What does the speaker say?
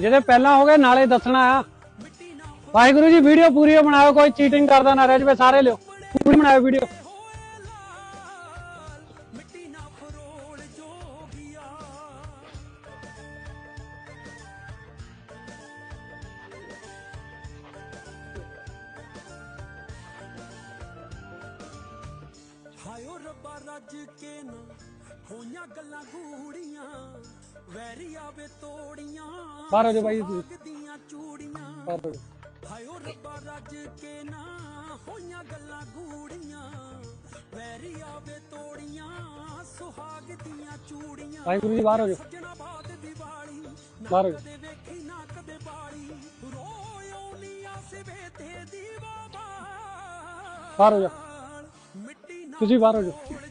ਜਿਹਦੇ ਪਹਿਲਾਂ ਹੋ ਗਏ ਨਾਲੇ ਦੱਸਣਾ ਆ। ਵਾਹਿਗੁਰੂ ਜੀ ਵੀਡੀਓ ਪੂਰੀ ਬਣਾਓ ਕੋਈ ਚੀਟਿੰਗ ਕਰਦਾ ਨਾ ਰਹਿ ਜਾਵੇ ਸਾਰੇ ਲਿਓ। ਪੂਰੀ ਬਣਾਓ ਵੀਡੀਓ। ਹਾਇਓ ਰੱਬਾ ਰੱਜ ਕੇ ਨਾ ਹੋਈਆਂ ਗੱਲਾਂ ਗੂੜੀਆਂ ਵੈਰੀ ਆਵੇ ਤੋੜੀਆਂ ਬਾਹਰ ਹੋ ਜਾਓ ਬਾਈ ਜੀ ਤੁਸੀਂ। ਦੀਆਂ ਚੂੜੀਆਂ ਬਾਹਰ ਹੋ ਜਾਓ। ਹਾਇਓ ਰੱਬਾ ਰੱਜ ਕੇ ਨਾ ਹੋਈਆਂ ਗੱਲਾਂ ਗੂੜੀਆਂ ਵੈਰੀ ਆਵੇ ਤੋੜੀਆਂ ਸੁਹਾਗ ਦੀਆਂ ਚੂੜੀਆਂ ਵਾਹਿਗੁਰੂ ਜੀ ਬਾਹਰ ਹੋ ਜਾਓ ਸੱਜਣਾ ਬਾਤ ਦੀਵਾਲੀ ਬਾਹਰ ਹੋ ਜਾਓ। ਕਦੇ ਵੇਖੀ ਨਾ ਕਦੇ ਬਾਲੀ ਰੋਇਓ ਨੀ ਆਸਵੇ ਤੇ ਦੀਵਾ ਬਾਹਰ ਹੋ ਜਾਓ ਮਿੱਟੀ ਨਾ ਤੁਸੀਂ ਬਾਹਰ ਹੋ ਜਾਓ ਕੋਲ